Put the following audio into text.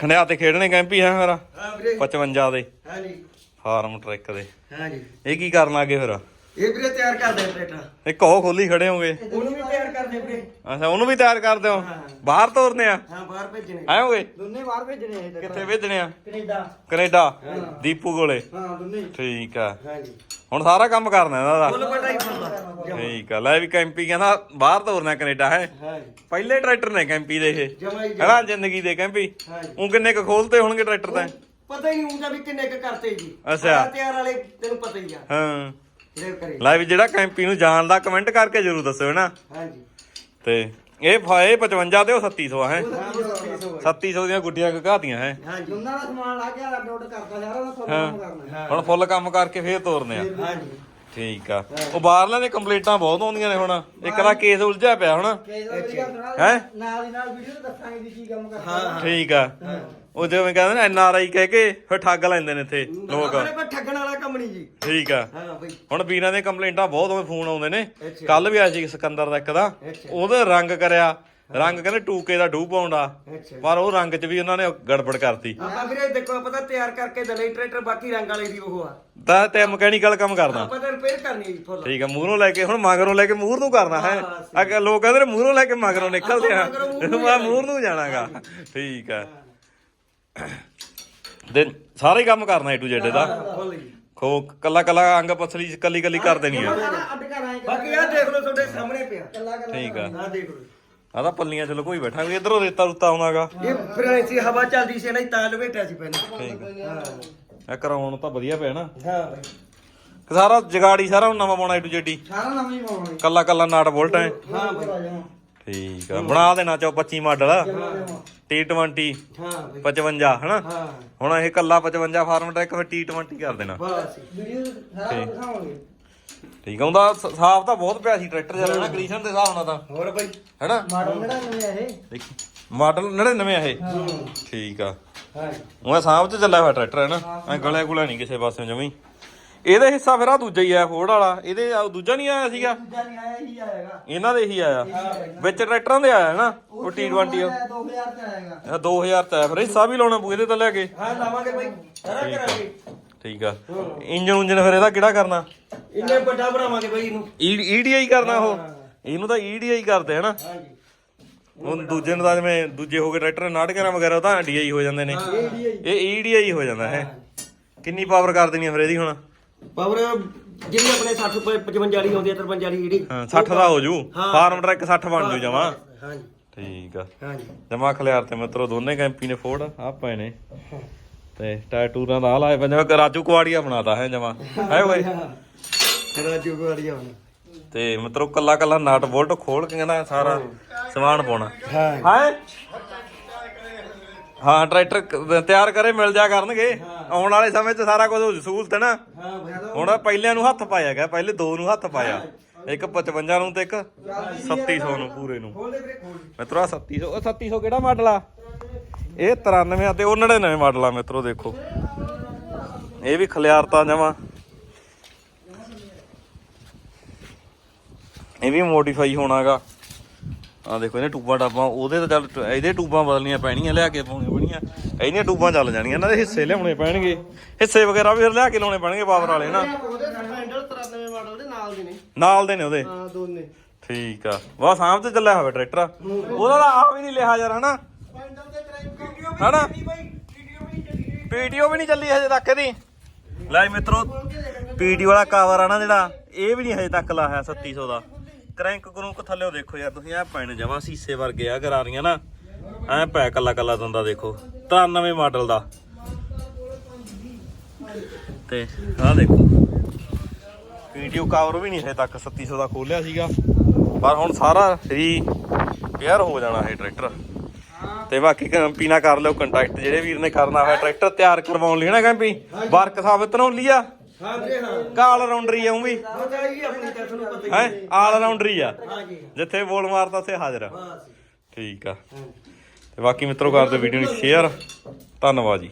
ਖੰਡਿਆ ਤੇ ਖੇਡਣੇ ਕੈਂਪੀ ਹੈ ਮੇਰਾ ਹਾਂ ਵੀਰੇ। 55 ਦੇ। ਹਾਂ ਜੀ। ਫਾਰਮ ਟਰੈਕ ਦੇ। ਹਾਂ ਜੀ। ਇਹ ਕੀ ਕਰਨ ਲੱਗੇ ਫਿਰ? ਇਹ ਵੀਰੇ ਤਿਆਰ ਕਰਦੇ ਟਰੈਕਟਰ ਇੱਕ ਉਹ ਖੋਲੀ ਖੜੇ ਹੋਗੇ? ਉਹਨੂੰ ਵੀ ਤਿਆਰ ਕਰਦੇ ਵੀਰੇ। ਅੱਛਾ ਉਹਨੂੰ ਵੀ ਤਿਆਰ ਕਰ ਦਿਓ ਹਾਂ। ਬਾਹਰ ਤੋਰਨੇ ਆ? ਹਾਂ ਬਾਹਰ ਭੇਜਣੇ। ਆਏ ਹੋਗੇ? ਦੋਨੇ ਬਾਹਰ ਭੇਜਣੇ ਆ ਕਿੱਥੇ ਭੇਜਣੇ ਆ? ਕੈਨੇਡਾ। ਕੈਨੇਡਾ ਦੀਪੂ ਕੋਲੇ। ਹਾਂ ਦੋਨੇ। ਠੀਕ ਆ। ਹਾਂ ਜੀ। ਹੁਣ ਸਾਰਾ ਕੰਮ ਕਰਨਾ ਇਹਨਾਂ ਫੁੱਲ ਦਾ ਪਟਾਈ ਫੁੱਲ ਠੀਕ ਆ। ਲੈ ਵੀ ਕੈਂਪੀ ਕਹਿੰਦਾ ਬਾਹਰ ਤੋਰਨਾ ਕੈਨੇਡਾ ਹੈ? ਪਹਿਲੇ ਟਰੈਕਟਰ ਨੇ ਕੈਂਪੀ ਦੇ ਇਹ। ਹੈਨਾ ਜ਼ਿੰਦਗੀ ਦੇ ਕੈਂਪੀ? ਉਹ ਕਿੰਨੇ ਕੁ ਖੋਲਤੇ ਹੋਣਗੇ ਟਰੈਕਟਰ ਤਾਂ? ਪਤਾ ਹੀ ਨਹੀਂ ਹੁੰਦਾ ਵੀ ਕਿੰਨੇ ਕ ਕਰਤੇ ਜੀ। ਅੱਛਾ। ਆਹ ਤਿਆਰ ਵਾਲੇ ਤੈਨੂੰ ਪਤਾ ਹੀ ਆ। ਹਾਂ। ਜਿਹੜੇ ਕਰੇ। ਲੈ ਵੀ ਜਿਹੜਾ ਕੈਂਪੀ ਨੂੰ ਜਾਣਦਾ ਕਮੈਂਟ ਕਰਕੇ ਜਰੂਰ ਦੱਸਿਓ ਨਾ? ਹਾਂ ਜੀ। ਤੇ ਇਹ ਫ- ਇਹ 55 ਤੇ ਉਹ 3700 ਹੈ ਹਾਂ? ਉਹ 3700 3700 ਦੀਆਂ ਗੁੱਡੀਆਂ ਘਾਤੀਆਂ ਹੈ? ਹਾਂ ਜੀ। ਦੋਨਾਂ ਦਾ ਸਮਾਨ ਲਾ ਕੇ ਅੱਡ ਉੱਡ ਕਰਦਾ ਸਾਰਾ ਦਾ। ਕੰਮ ਕਰਨਾ। ਹਾਂ ਹੁਣ ਫੁੱਲ ਕੰਮ ਕਰਕੇ ਫੇਰ ਤੋਰਨੇ ਆ। ਹਾਂ ਜੀ। ਠੀਕ ਆ। ਉਹ ਬਾਹਰਲਿਆਂ ਦੇ ਕੰਪਲੀਟਾਂ ਬਹੁਤ ਆਉਂਦੀਆਂ ਨੇ ਹੁਣ। ਇੱਕ ਦਾ ਕੇਸ ਉਲਝਿਆ ਪਿਆ ਹੁਣ। ਹੈਂ? ਨਾਲ ਦੀ ਨਾਲ ਵੀਡੀਓ ਤੇ ਦੱਸਾਂਗੇ ਵੀ ਕੀ ਕੰਮ ਕਰਦਾ। ਹਾਂ ਹਾਂ। ਠੀਕ ਆ। ਉਹ ਜਿਵੇਂ ਕਹਿੰਦੇ ਨੇ ਐਨ ਆਰ ਆਈ ਕਹਿ ਕੇ ਫਿਰ ਠੱਗ ਲੈਂਦੇ ਨੇ ਇੱਥੇ ਲੋਕ। ਕੋਲ ਠੱਗਣ ਵਾਲਾ ਕੰਮ ਨਹੀਂ ਜੀ। ਠੀਕ ਆ। ਹਾਂ ਬਈ। ਹੁਣ ਵੀਰਾਂ ਦੇ ਕੰਪਲੇਂਟਾਂ ਬਹੁਤ ਹੋਏ ਫੋਨ ਆਉਂਦੇ ਨੇ। ਕੱਲ ਵੀ ਆਇਆ ਸੀ ਸਿਕੰਦਰ ਦਾ ਇੱਕ ਦਾ। ਉਹਦੇ ਰੰਗ ਕਰਿਆ। ਰੰਗ ਕਹਿੰਦੇ ਟੂਕੇ ਦਾ ਡੂ ਪਾਉਂਦਾ। ਪਰ ਉਹ ਰੰਗ 'ਚ ਵੀ ਉਹਨਾਂ ਨੇ ਗੜਬੜ ਕਰਤੀ। ਆਪਾਂ ਵੀਰੇ ਦੇਖੋ ਆਪਾਂ ਤਾਂ ਤਿਆਰ ਕਰਕੇ ਦਲੇ ਟਰੈਕਟਰ ਬਾਕੀ ਰੰਗ ਵਾਲੇ ਦੀ ਉਹ ਆ। ਤਾਂ ਤੇ ਮਕੈਨੀਕਲ ਕੰਮ ਕਰਦਾ। ਆਪਾਂ ਤਾਂ ਰਿਪੇਅਰ ਕਰਨੀ ਹੈ ਫੁੱਲ ਠੀਕ ਆ ਮੂਹਰੋਂ ਲੈ ਕੇ ਹੁਣ ਮਗਰੋਂ ਲੈ ਕੇ ਮੂਹਰ ਨੂੰ ਕਰਨਾ ਹੈ। ਅੱਗੇ ਲੋਕ ਕਹਿੰਦੇ ਨੇ ਮੂਹਰੋਂ ਲੈ ਕੇ ਮਗਰੋਂ ਨਿਕਲਦੇ ਆ ਮੈਂ ਮੂਹਰ ਨੂੰ ਜਾਣਾਗਾ। ਠੀਕ ਆ ਦੇ ਸਾਰੇ ਕੰਮ ਕਰਨਾ ਏ ਟੂ ਜੈਡ ਦਾ। ਖੋ ਕੱਲਾ ਕੱਲਾ ਅੰਗ ਪਸਲੀ ਕੱਲੀ ਕੱਲੀ ਕਰ ਦੇਣੀ ਆ। ਬਾਕੀ ਆ ਦੇਖ ਲਓ ਤੁਹਾਡੇ ਸਾਹਮਣੇ ਪਿਆ। ਕੱਲਾ ਕੱਲਾ ਠੀਕ ਆ। ਆ ਦੇਖ ਲਓ। ਆ ਤਾਂ ਪੱਲੀਆਂ ਚ ਲੁਕੋਈ ਬੈਠਾਂਗੇ ਇਧਰੋਂ ਰੇਤਾ ਰੁੱਤਾ ਆਉਣਾਗਾ ਇਹ ਫਿਰ ਐਸੀ ਹਵਾ ਚੱਲਦੀ ਸੀ ਨਾ ਜੀ, ਤਾਂ ਲਵੇਟਿਆ ਸੀ ਪਹਿਲਾਂ। ਠੀਕ ਆ। ਇਹ ਕਰਾਉਣ ਤਾਂ ਵਧੀਆ ਪਿਆ ਨਾ। ਹਾਂ। ਬਈ ਕਿ ਸਾਰਾ ਜਗਾੜੀ ਸਾਰਾ ਹੁਣ ਨਵਾਂ ਪਾਉਣਾ ਏ ਟੂ ਜੈਡੀ ਸਾਰਾ ਨਵਾਂ ਹੀ ਪਾਉਣਾ। ਕੱਲਾ ਕੱਲਾ ਨਾਟ ਬੋਲਟ ਹੈ ਹਾਂ ਬਈ ਠੀਕ ਆ ਬਣਾ ਦੇਣਾ ਚੋ 25 ਮਾਡਲ। T20 ਹਾਂ ਬਈ। 55 ਹਨਾ? ਹਾਂ। ਹੁਣ ਇਹ ਕੱਲਾ 55 ਫਾਰਮ ਟਰੈਕ ਫਿਰ T20 ਕਰ ਦੇਣਾ। ਬਸ। ਵੀਡੀਓ ਸਾਰਾ ਦਿਖਾਵਾਂਗੇ। ਠੀਕ ਆ ਸ- ਸਾਫ਼ ਤਾਂ ਬਹੁਤ ਪਿਆ ਸੀ ਟਰੈਕਟਰ ਜਿਹਾ ਨਾ ਕੰਡੀਸ਼ਨ ਦੇ ਹਿਸਾਬ ਨਾਲ ਤਾਂ। ਹੋਰ ਬਈ? ਹੈਨਾ? ਮਾਡਲ ਕਿਹੜਾ ਨਵੇਂ ਆ ਇਹ। ਦੇਖੀ ਮਾਡਲ 99 ਆ ਇਹ। ਠੀਕ ਆ। ਹਾਂ। ਉਹ ਸਾਹਬ ਚ ਚੱਲਿਆ ਹੋਇਆ ਟਰੈਕਟਰ ਹੈ। ਨਾ ਐ ਗਲਿਆ ਗੁਲਾ ਨਹੀਂ ਕਿਸੇ ਪਾਸੇ ਜਮੀ। ਇਹਦੇ ਹਿੱਸਾ ਫਿਰ ਆ ਦੂਜਾ ਹੀ ਆ ਫੋਰਡ ਵਾਲਾ। ਇਹਦੇ ਆ ਦੂਜਾ ਨਹੀਂ ਆਇਆ ਸੀਗਾ? ਦੂਜਾ ਨਹੀਂ ਆਇਆ ਹੀ ਆਏਗਾ ਇਹਨਾਂ ਦੇ ਹੀ ਆਇਆ। ਵਿੱਚ ਟਰੈਕਟਰਾਂ ਦੇ ਆਇਆ ਨਾ ਉਹ T20 2000 ਚ ਆਏਗਾ ਇਹ 2000 ਚ ਆਇਆ। ਫਿਰ ਹਿੱਸਾ ਵੀ ਲਾਉਣਾ ਪਊ ਇਹਦੇ ਤਾਂ ਲੈ ਕੇ। ਹਾਂ ਲਾਵਾਂਗੇ ਬਈ। ਸਾਰਾ ਕਰਾਂਗੇ। ਠੀਕ ਆ। ਇੰਜਨ ਉਂਜਨ ਫਿਰ ਇਹਦਾ ਕਿਹੜਾ ਕਰਨਾ? ਇੰਨੇ ਵੱਡਾ ਬਣਾਵਾਂਗੇ ਬਈ ਇਹਨੂੰ। ਈਡੀਆਈ ਕਰਨਾ ਉਹ। ਇਹਨੂੰ ਤਾਂ ਈਡੀਆਈ ਕਰਦੇ ਹਨਾ? ਹਾਂ ਜੀ ਹੁਣ ਦੂਜੇ ਨੂੰ ਤਾਂ ਜਿਵੇਂ ਦੂਜੇ ਹੋ ਗਏ ਟਰੈਕਟਰ ਨਾਟਕਰਾਂ ਵਗੈਰਾ ਉਹ ਤਾਂ ਡੀਆਈ ਹੋ ਜਾਂਦੇ ਨੇ। ਇਹ ਈਡੀਆਈ ਹੋ ਜਾਂਦਾ ਹੈ। ਕਿੰਨੀ ਪਾਵਰ ਕਰ ਦੇਣੀ ਆ ਫਿਰ ਇਹਦੀ ਹੁਣ? ਪਾਵਰ ਜਿਹੜੀ ਆਪਣੇ 60 55 ਵਾਲੀ ਆਉਂਦੀ ਹੈ 53 ਵਾਲੀ ਜਿਹੜੀ। ਹਾਂ 60 ਦਾ ਹੋ ਜੂ। ਹਾਂ। ਫਾਰਮ ਟਰੈਕ 60 ਬਣ ਜੂ ਜਮਾ। ਹਾਂ ਜੀ ਠੀਕ ਆ। ਹਾਂ ਜੀ ਜਮਾ ਖਲਿਆਰ ਤੇ ਮਿੱਤਰੋ ਦੋਨੇ ਕੈਂਪੀ ਨੇ ਫੋੜ ਆ ਪਏ ਨੇ। ਤੇ ਟੈਟੂਰਾਂ ਦਾ ਆ ਲਾਏ ਪੰਜਾ ਰਾਜੂ ਕੁਆੜੀਆ ਬਣਾਤਾ ਹੈ ਜਮਾ। ਹੈ ਓਏ। ਰਾਜੂ ਵਾਲੀ ਆਉਣੀ ਤੇ ਮਿੱਤਰੋ ਕੱਲਾ ਕੱਲਾ ਨਟ ਬੋਲਟ ਖੋਲ ਕੇ ਕਹਿੰਦਾ ਸਾਰਾ ਸਮਾਨ ਪਾਉਣਾ। ਹਾਂ। ਹੈ? ਹਾਂ ਟਰੈਕਟਰ ਤਿਆਰ ਕਰੇ ਮਿਲ ਜਾ ਕਰਨਗੇ। ਆਉਣ ਵਾਲੇ ਸਮੇਂ 'ਚ ਸਾਰਾ ਕੁਝ ਸਹੂਲਤ ਹੈ ਨਾ। ਹੁਣ ਪਹਿਲਿਆਂ ਨੂੰ ਹੱਥ ਪਾਇਆ ਗਿਆ ਪਹਿਲੇ ਦੋ ਨੂੰ ਹੱਥ ਪਾਇਆ। ਇੱਕ 55 ਨੂੰ ਤੇ ਇੱਕ 3700 ਨੂੰ ਪੂਰੇ ਨੂੰ। ਮਿੱਤਰੋ ਆਹ 3700 ਉਹ 3700 ਕਿਹੜਾ ਮਾਡਲ ਆ? ਇਹ 93 ਆ ਤੇ ਉਹ 99 ਮਾਡਲ ਆ ਮਿੱਤਰੋ ਦੇਖੋ। ਇਹ ਵੀ ਖਲਿਆਰਤਾ ਜਮਾ। ਇਹ ਵੀ ਮੋਡੀਫਾਈ ਹੋਣਾਗਾ। ਆ ਦੇਖੋ ਇਹਨੇ ਟੂਬਾਂ ਟਾਬਾਂ ਉਹਦੇ ਤਾਂ ਚੱਲ ਇਹਦੇ ਟੂਬਾਂ ਬਦਲਣੀਆਂ ਪੈਣੀਆਂ ਲਿਆ ਕੇ ਪਾਉਣੀਆਂ ਬਣੀਆਂ ਇਹਦੀਆਂ ਟੂਬਾਂ ਚੱਲ ਜਾਣੀਆਂ ਇਹਨਾਂ ਦੇ ਹਿੱਸੇ ਲਿਆਉਣੇ ਪੈਣਗੇ। ਹਿੱਸੇ ਵਗੈਰਾ ਵੀ ਫਿਰ ਲਿਆ ਕੇ ਲਾਉਣੇ ਪੈਣਗੇ ਪਾਵਰ ਵਾਲੇ ਨਾ। ਉਹਦੇ ਹੈਂਡਲ 93 ਮਾਡਲ ਦੇ ਨਾਲ ਦੇ ਨੇ। ਨਾਲ ਦੇ ਨੇ ਉਹਦੇ। ਹਾਂ ਦੋਨੇ। ਠੀਕ ਆ। ਵਾ ਸਾਹਮ ਤੇ ਚੱਲਿਆ ਹੋਇਆ ਟਰੈਕਟਰ ਉਹਦਾ ਤਾਂ ਆ ਵੀ ਨਹੀਂ ਲਿਆ ਯਾਰ ਹਨਾ? ਹਨਾ? ਵੀ ਬਈ ਵੀਡੀਓ ਵੀ ਨਹੀਂ ਚੱਲੀ। ਪੀਟੀਓ ਵੀ ਨਹੀਂ ਚੱਲੀ ਹਜੇ ਤੱਕ ਇਹਦੀ। ਲੈ ਮਿੱਤਰੋ ਪੀਟੀ ਵਾਲਾ ਕਵਰ ਆ ਨਾ ਜਿਹੜਾ ਇਹ ਵੀ ਨਹੀਂ ਹਜੇ ਤੱਕ ਲਾਇਆ 3700 ਦਾ। ਕ੍ਰੈਂਕ ਕਰੂੰਕ ਥੱਲੇਓ ਦੇਖੋ ਯਾਰ, ਤੁਸੀਂ ਆ ਪੈਣ ਜਮਾ ਸੀਸੇ ਵਰਗੇ ਆ ਗਰਾਰੀਆਂ ਨਾ। ਐ ਪੈ ਕੱਲਾ ਕੱਲਾ ਦੰਦਾ ਦੇਖੋ। 93 ਮਾਡਲ ਦਾ। ਤੇ ਆਹ ਦੇਖੋ। ਪੀਟੀਓ ਕਵਰ ਵੀ ਨਹੀਂ ਹਜੇ ਤੱਕ 3700 ਦਾ ਖੋਲਿਆ ਸੀਗਾ। ਪਰ ਹੁਣ ਸਾਰਾ ਰੀ ਪੇਅਰ ਹੋ ਜਾਣਾ ਇਹ ਟਰੈਕਟਰ ਤੇ ਬਾਕੀ ਕੰਪੀ ਨਾਲ ਕਰ ਲਿਓ ਕੰਟੈਕਟ ਜਿਹੜੇ ਵੀਰ ਨੇ ਕਰਨਾ ਹੋਇਆ ਟਰੈਕਟਰ ਤਿਆਰ ਕਰਵਾਉਣ ਲਈ ਨਾ ਕੰਪੀ ਵਰਕ ਸਾਬਤ ਨੂੰ ਆ ਹਾਂ। ਵੀਰੇ ਹਾਂ ਕਾਲ ਰਾਉਂਡਰੀ ਆਉਂ ਵੀ? ਉਹ ਚਾਹੀਦੀ ਆਪਣੀ ਤਾਂ ਤੁਹਾਨੂੰ ਪਤਾ ਹੀ ਹੈ? ਆਲ ਰਾਉਂਡਰੀ ਆ। ਹਾਂ ਜੀ ਜਿੱਥੇ ਬੋਲ ਮਾਰਦਾ ਉੱਥੇ ਹਾਜ਼ਰ ਆ। ਬਸ ਠੀਕ ਆ। ਤੇ ਬਾਕੀ ਮਿੱਤਰੋ ਕਰਦੇ ਵੀਡੀਓ ਨੂੰ ਸ਼ੇਅਰ ਧੰਨਵਾਦ ਜੀ।